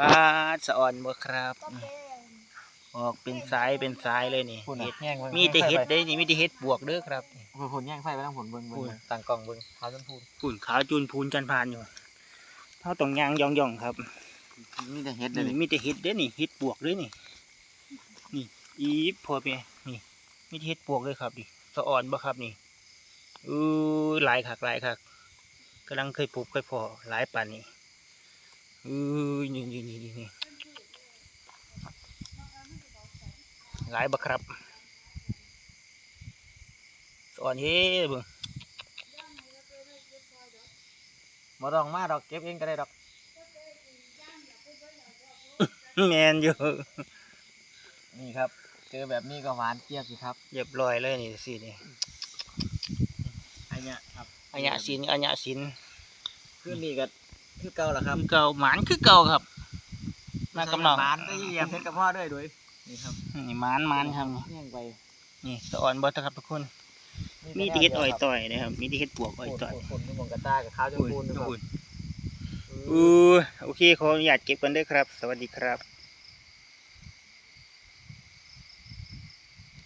ปลาสะอ่อนบ่ครับนี่ออกเป็นสายเป็นสายเลยนี่คุณเห็ดแย่งมีแต่เห็ดเด้นี่มีแต่เห็ดบวกเด้อครับนี่ผลแย่งไฟไปทั้งผลเบิ้งพูเบิ้ดงต่างกล่องเบิ้งเท้าจนพูดปุ่นขาวจูนพูนจันพานอยู่เท่าตรงยางย่องย่องๆครับ มีแต่เห็ดเลยนี่มีแต่เห็ดเด้อนี่เห็ดบวกเลยนี่ นี่อีฟพอไปนี่มีแต่เห็ดบวกเลยครับนี่สะอ่อนบ่ครับนี่อือหลายคักหลายคักกำลังเคยปลูกเคยพอหลายป่านนี้ อือนี่นี่นี่นี่นี่หลายบักครับสะอ่อนเฮ้เบิ่งมาดองมาดอกเก็บเองก็ได้ดอกแมนอยู่ นี่ครับ เจอแบบนี้ก็หวานเจี๊ยบสิครับเรียบร้อยเลยนี่สินี่อันเนี้ยครับอัญญะสินอัญญะสินขึ้นนี่ก็ คือเก่าละครับคือเก่าหมานคือเก่าครับมากำนองหวานก็ยี่ยมเพชรกับพ่อด้วยด้วยนี่ครับนี่หมานหมานครับนี่แย่งไปนี่สะอ่อนบอสครับทุกคน มีแต่เห็ดอ่อยต่อยนะครับ มีแต่เห็ดปวกอ่อยต่อยคนที่มองกระต้ากับข้าวจนพูนนะครับอู้โอเคขออนุญาตเก็บกันเด้วยครับ สวัสดีครับ